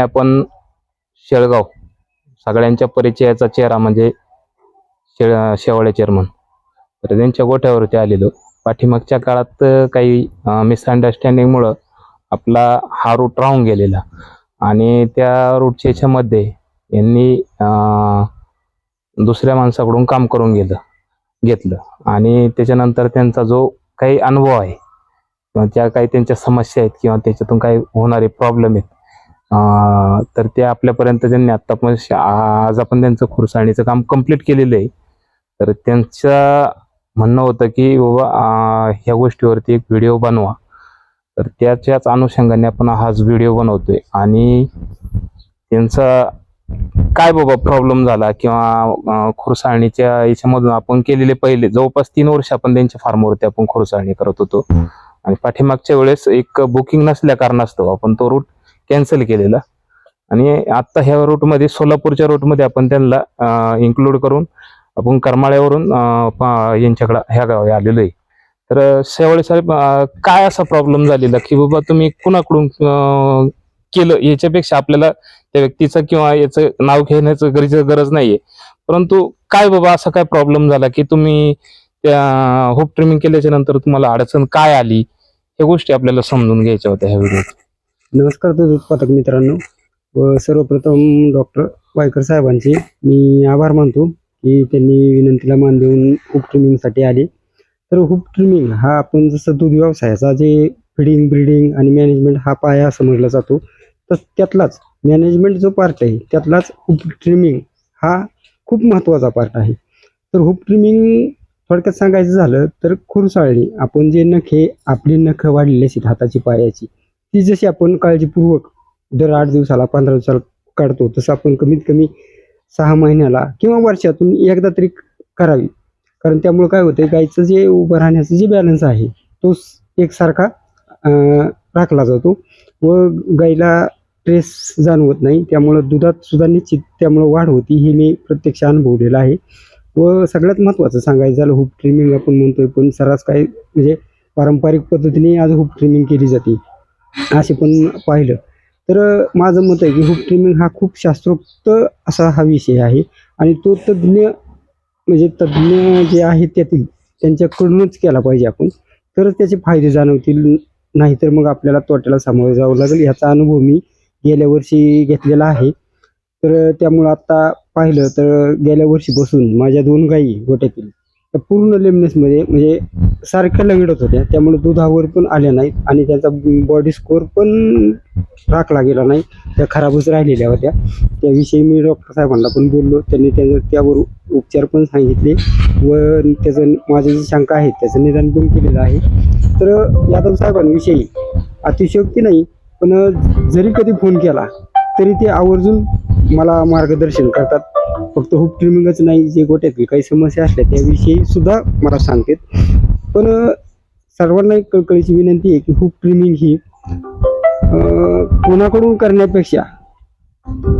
आपण शेळगाव सगळ्यांच्या परिचयाचा चेहरा म्हणजे शेळ शेवाळे चेअरमन तर त्यांच्या गोठ्यावरती आलेलो. पाठीमागच्या काळात काही मिसअंडरस्टँडिंगमुळं आपला हा रूट राहून गेलेला. आणि त्या रूटच्या याच्यामध्ये यांनी दुसऱ्या माणसाकडून काम करून गेलं घेतलं. आणि त्याच्यानंतर त्यांचा जो काही अनुभव आहे किंवा त्या काही त्यांच्या समस्या आहेत किंवा त्याच्यातून काही होणारे प्रॉब्लेम आहेत तर ते आपल्यापर्यंत त्यांनी आता पण आज आपण त्यांचं खुरसाणीचं काम कंप्लीट केलेलं आहे. तर त्यांचं म्हणणं होतं की बाबा ह्या गोष्टीवरती एक व्हिडिओ बनवा. तर त्याच्याच अनुषंगाने आपण हाच व्हिडिओ बनवतोय. आणि त्यांचा काय बाबा प्रॉब्लेम झाला किंवा खुरसाळणीच्या याच्यामधून आपण केलेले पहिले जवळपास तीन वर्ष आपण त्यांच्या फार्मवरती आपण खुरसाळणी करत होतो. आणि पाठीमागच्या वेळेस एक बुकिंग नसल्या कारणास्तव आपण तो रूट कॅन्सल केलेला. आणि आता ह्या रूटमध्ये सोलापूरच्या रूटमध्ये आपण त्यांना इन्क्लूड करून आपण करमाळ्यावरून यांच्याकडं ह्या गावी आलेलो आहे तर शेवळे साहेब काय असा प्रॉब्लेम झालेला की बाबा तुम्ही कुणाकडून केलं? याच्यापेक्षा आपल्याला त्या व्यक्तीचं किंवा याचं नाव घेण्याचं गरजेचं गरज नाहीये. परंतु काय बाबा असा काय प्रॉब्लेम झाला की तुम्ही त्या होप ट्रिमिंग केल्याच्यानंतर तुम्हाला अडचण काय आली? ह्या गोष्टी आपल्याला समजून घ्यायच्या होत्या ह्या व्हिडिओ नमस्कार दूध उत्पादक मित्रांनो. व सर्वप्रथम डॉक्टर वायकर साहेबांचे मी आभार मानतो की त्यांनी विनंतीला मान देऊन हुप ट्रिमिंगसाठी आले. तर हुप ट्रिमिंग हा आपण जसं दूध व्यवसायाचा जे फिडिंग ब्रिडिंग आणि मॅनेजमेंट हा पाया समजला जातो तर त्यातलाच मॅनेजमेंट जो पार्ट आहे त्यातलाच हुप ट्रिमिंग हा खूप महत्त्वाचा पार्ट आहे. तर हुप ट्रिमिंग थोडक्यात सांगायचं झालं तर खुरसाळणी आपण जे नखे आपली नखं वाढलेली असतात हाताची पायाची ती जशी आपण काळजीपूर्वक दर आठ दिवसाला पंधरा दिवसाला काढतो तसं आपण कमीत कमी सहा महिन्याला किंवा वर्षातून एकदा तरी करावी. कारण त्यामुळं काय होतं गाईचं जे उभं राहण्याचं जे बॅलन्स आहे तो एकसारखा राखला जातो. व गाईला ट्रेस जाणवत नाही त्यामुळं दुधात सुद्धा निश्चित त्यामुळं वाढ होती हे मी प्रत्यक्ष अनुभवलेलं आहे. व सगळ्यात महत्त्वाचं सांगायचं झालं हुप ट्रिमिंग आपण म्हणतोय पण सर्रास काय म्हणजे पारंपरिक पद्धतीने आज हुप ट्रिमिंग केली जाते. असे पण पाहिलं. तर माझं मत आहे की हुक ट्रिमिंग हा खूप शास्त्रोक्त असा हा विषय आहे. आणि तो तज्ज्ञ म्हणजे तज्ज्ञ जे आहेत त्यातील त्यांच्याकडूनच केला पाहिजे आपण. तरच त्याचे फायदे जाणवतील. नाहीतर मग आपल्याला तोट्याला सामोरं जावं लागेल. ह्याचा अनुभव मी गेल्या वर्षी घेतलेला आहे. तर त्यामुळं आता पाहिलं तर गेल्या वर्षीपासून माझ्या दोन गायी गोट्यातील त्या पूर्ण लेमनेसमध्ये म्हणजे सारख्या लंगडत होत्या. त्यामुळे दुधावर पण आल्या नाहीत आणि त्याचा बॉडी स्कोअर पण राखला गेला नाही. त्या खराबच राहिलेल्या होत्या. त्याविषयी मी डॉक्टर साहेबांना पण बोललो. त्यांनी त्याचं त्यावर उपचार पण सांगितले व त्याचं माझ्या जी शंका आहे त्याचं निदान पण केलेलं आहे. तर यादव साहेबांविषयी अतिशयोक्ती नाही पण जरी कधी फोन केला तरी ते आवर्जून मला मार्गदर्शन करतात. फक्त हुप ट्रिमिंगच नाही जे गोट्यातील काही समस्या असल्या त्याविषयी सुद्धा मला सांगतात. पण सर्वांना एक कळकळीची विनंती आहे की हुक ट्रिमिंग ही कोणाकडून करण्यापेक्षा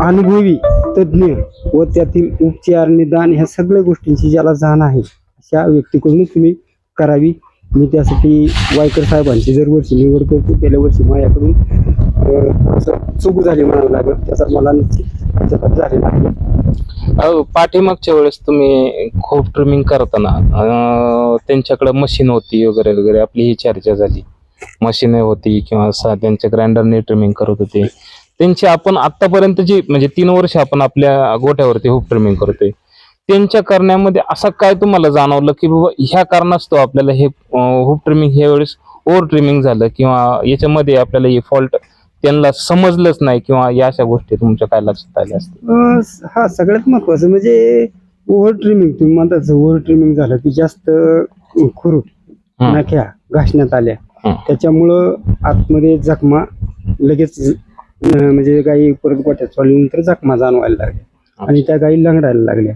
अनुभवी तज्ज्ञ व त्यातील उपचार निदान ह्या सगळ्या गोष्टींची ज्याला जाण आहे अशा व्यक्तीकडूनच तुम्ही करावी. मी त्यासाठी वायकर साहेबांची जर वर्षी निवड करतो. गेल्या वर्षी माझ्याकडून अ, चूक झाली म्हणावं लागेल त्याचा मला निश्चित आहे. अहो, पाठीमागच्या वेळेस तुम्ही खूप ट्रिमिंग करताना अं, त्यांच्याकडे मशीन होती वगैरे वगैरे. आपली ही चर्चा झाली. मशीन होती किंवा सा- त्यांच्या ग्राइंडरने ट्रिमिंग करत होते. त्यांची आपण आतापर्यंत जी म्हणजे तीन वर्ष आपण आपल्या गोठ्यावरती खूप ट्रिमिंग करतोय. त्यांच्या करण्यामध्ये असं काय तुम्हाला जाणवलं की बाबा ह्या कारणास्तव आपल्याला हे हुप ट्रिमिंग ह्या वेळेस ओव्हर ट्रिमिंग झालं किंवा याच्यामध्ये आपल्याला हे फॉल्ट त्यांना समजलंच नाही किंवा या अशा गोष्टी तुमच्या काय लक्षात आल्या असतील अ, स- हा सगळ्यात महत्वाचं म्हणजे ओव्हर ट्रिमिंग तुम्ही म्हणतात ओव्हर ट्रिमिंग झालं की जास्त हं. नाख्या घासण्यात आल्या. त्याच्यामुळं आतमध्ये जखमा लगेच अ, म्हणजे गाई परत गोट्यात सोडल्यानंतर जखमा जाणवायला लागल्या आणि त्या गाई लंगडायला लागल्या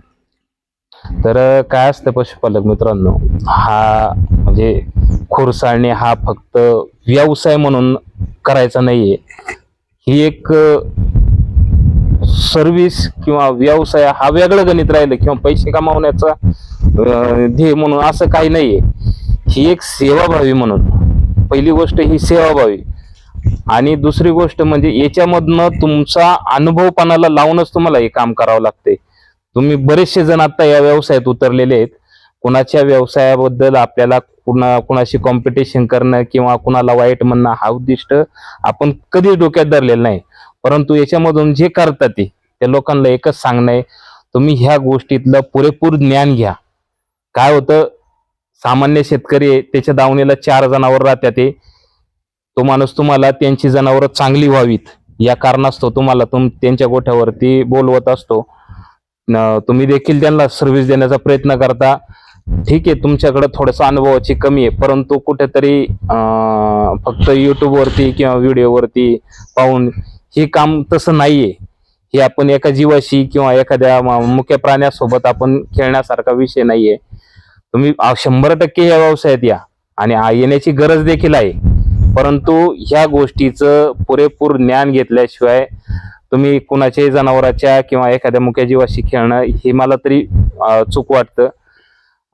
तर काय असतं पशुपालक मित्रांनो हा म्हणजे खुरसाळणे हा फक्त व्यवसाय म्हणून करायचा नाहीये. ही एक सर्विस किंवा व्यवसाय हा वेगळं गणित राहिलं किंवा पैसे कमावण्याचा ध्येय म्हणून असं काही नाहीये. ही एक सेवाभावी म्हणून. पहिली गोष्ट ही सेवाभावी. आणि दुसरी गोष्ट म्हणजे याच्यामधनं तुमचा अनुभवपणाला लावूनच तुम्हाला हे काम करावं लागते. तुम्ही बरेचसे जण आता या व्यवसायात उतरलेले आहेत. कुणाच्या व्यवसायाबद्दल आपल्याला कुणा कुणाशी कॉम्पिटिशन करणं किंवा कुणाला वाईट म्हणणं हा उद्दिष्ट आपण कधीच डोक्यात धरलेलं नाही. परंतु याच्यामधून जे करतात ते त्या लोकांना एकच सांगणं आहे तुम्ही ह्या गोष्टीतलं पुरेपूर ज्ञान घ्या. काय होतं सामान्य शेतकरी आहे त्याच्या दावणीला चार जनावर राहतात ते तो माणूस तुम्हाला त्यांची जनावरं चांगली व्हावीत. या कारणास्तव तुम्हाला तुम त्यांच्या गोठ्यावरती बोलवत असतो. तुम्ही देखील त्यांना सर्व्हिस देण्याचा प्रयत्न करता. ठीक आहे तुमच्याकडे थोडंसं अनुभवाची कमी आहे परंतु कुठेतरी फक्त युट्यूबवरती किंवा व्हिडिओवरती पाहून हे काम तसं नाहीये. हे आपण एका जीवाशी किंवा एखाद्या मुख्य प्राण्यासोबत आपण खेळण्यासारखा विषय नाहीये. तुम्ही शंभर टक्के या व्यवसायात या आणि येण्याची गरज देखील आहे. परंतु ह्या गोष्टीचं पुरेपूर ज्ञान घेतल्याशिवाय तुम्ही कुणाच्याही जनावराच्या किंवा एखाद्या मुख्य जीवाशी खेळणं हे मला तरी चूक वाटतं.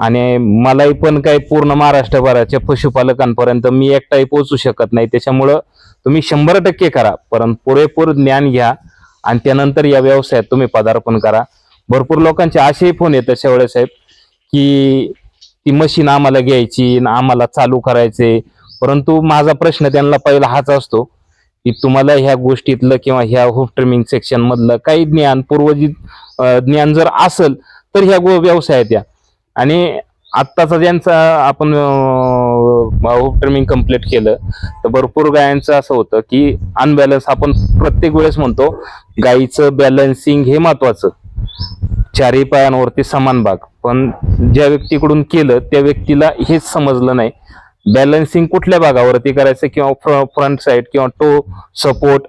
आणि मलाही पण काही पूर्ण महाराष्ट्रभराच्या पशुपालकांपर्यंत मी एकटाही पोहोचू शकत नाही. त्याच्यामुळं तुम्ही शंभर टक्के करा. परंतु पुरेपूर ज्ञान घ्या आणि त्यानंतर या व्यवसायात तुम्ही पदार्पण करा. भरपूर लोकांचे असेही फोन येतात शेवळे साहेब की ती मशीन आम्हाला घ्यायची आम्हाला चालू करायचे. परंतु माझा प्रश्न त्यांना पहिला हाच असतो की तुम्हाला ह्या गोष्टीतलं किंवा ह्या होफ ट्रिमिंग सेक्शन मधलं काही ज्ञान पूर्वजित ज्ञान जर असेल तर ह्या गो व्यवसायात या. आणि आत्ताचा ज्यांचा आपण हुक ट्रिमिंग कंप्लीट केलं तर भरपूर गायांचं असं होतं की अनबॅलन्स आपण प्रत्येक वेळेस म्हणतो गायीचं बॅलन्सिंग हे महत्वाचं. चारही पायांवरती समान भाग. पण ज्या व्यक्तीकडून केलं त्या व्यक्तीला हेच समजलं नाही. बॅलन्सिंग कुठल्या भागावरती करायचं किंवा फ्रंट साईड किंवा टो सपोर्ट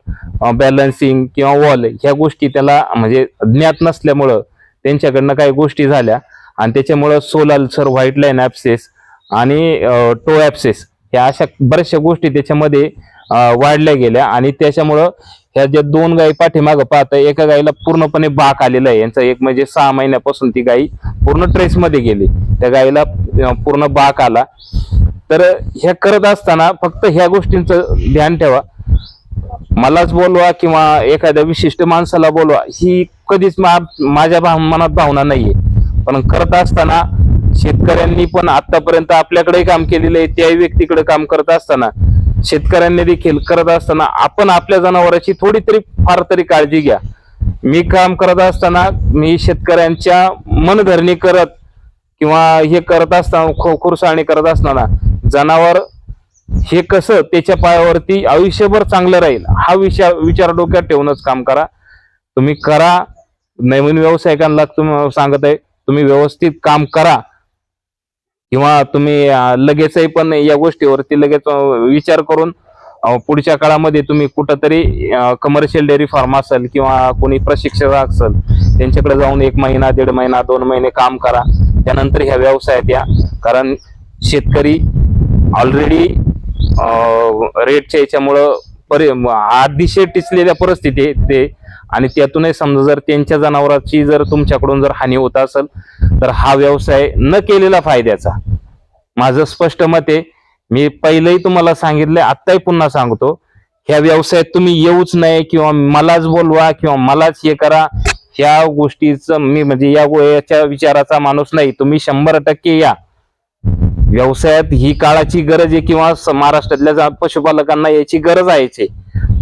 बॅलन्सिंग किंवा वॉल ह्या गोष्टी त्याला म्हणजे ज्ञात नसल्यामुळं त्यांच्याकडनं काही गोष्टी झाल्या. आणि त्याच्यामुळं सोलाल सर व्हाईट लाईन ॲप्सेस आणि टो ॲप्सेस ह्या अशा बऱ्याचशा गोष्टी त्याच्यामध्ये वाढल्या गेल्या. आणि त्याच्यामुळं ह्या ज्या दोन गायी पाठीमागं पाहता एका गायीला पूर्णपणे बाक आलेला आहे. यांचा एक म्हणजे सहा महिन्यापासून ती गायी पूर्ण ट्रेसमध्ये गेली. त्या गायीला पूर्ण बाक आला. तर ह्या करत असताना फक्त ह्या गोष्टींचं ध्यान ठेवा. मलाच बोलवा किंवा एखाद्या विशिष्ट माणसाला बोलवा. ही कधीच मा- माझ्या मनात भावना नाहीये. पण करत असताना शेतकऱ्यांनी पण आतापर्यंत आपल्याकडे काम केलेलं आहे त्याही व्यक्तीकडे काम करत असताना. शेतकऱ्यांनी देखील करत असताना आपण आपल्या जनावरांची थोडी तरी फार तरी काळजी घ्या. मी काम करत असताना मी शेतकऱ्यांच्या मनधरणी करत किंवा हे करत असताना खो करत असताना जनावर हे कसं त्याच्या पायावरती आयुष्यभर चांगलं राहील हा विचार विचार डोक्यात ठेवूनच काम करा. तुम्ही करा. नवीन व्यावसायिकांना तुम्ही सांगत आहे. तुम्ही व्यवस्थित काम करा. किंवा तुम्ही लगेचही पण या गोष्टीवरती लगेच विचार करून पुढच्या काळामध्ये तुम्ही कुठंतरी कमर्शियल डेअरी फार्म असेल किंवा कोणी प्रशिक्षक असेल त्यांच्याकडे जाऊन एक महिना दीड महिना दोन महिने काम करा. त्यानंतर ह्या व्यवसायात या. कारण शेतकरी ऑलरेडी रेटच्या याच्यामुळं परि अतिशय टिचलेल्या परिस्थिती ते. आणि त्यातूनही समजा जर त्यांच्या जनावराची जर तुमच्याकडून जर हानी होत असेल तर हा व्यवसाय न केलेला फायद्याचा. माझं स्पष्ट मत आहे. मी पहिलंही तुम्हाला सांगितलंय आत्ताही पुन्हा सांगतो ह्या व्यवसायात तुम्ही येऊच नाही किंवा मलाच बोलवा किंवा मलाच हे करा. ह्या गोष्टीचं मी म्हणजे या वयाच्या याच्या विचाराचा माणूस नाही. तुम्ही शंभर टक्के या. व्यवसायात ही काळाची गरज आहे किंवा महाराष्ट्रातल्या जा- पशुपालकांना याची गरज आहेच आहे.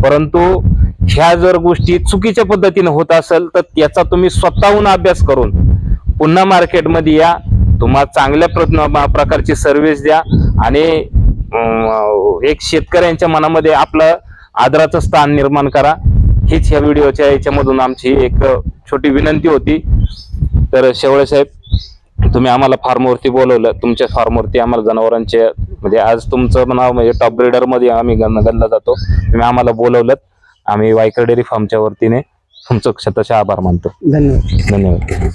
परंतु ह्या जर गोष्टी चुकीच्या पद्धतीने होत असेल तर त्याचा तुम्ही स्वतःहून अभ्यास करून पुन्हा मार्केटमध्ये या. तुम्हाला चांगल्या प्र- प्रकारची सर्व्हिस द्या. आणि एक शेतकऱ्यांच्या मनामध्ये आपलं आदराचं स्थान निर्माण करा. हीच ह्या व्हिडिओच्या याच्यामधून आमची एक छोटी विनंती होती. तर शेवळे साहेब तुम्ही आम्हाला फार्मवरती बोलवलं. तुमच्या फार्मवरती आम्हाला जनावरांचे म्हणजे आज तुमचं नाव म्हणजे टॉप ब्रिडरमध्ये आम्ही गण- गणला जातो. तुम्ही आम्हाला बोलवलं आम्ही वायकर डेअरी फार्मच्या वतीने तुमचं शतशः आभार मानतो. धन्यवाद. धन्यवाद.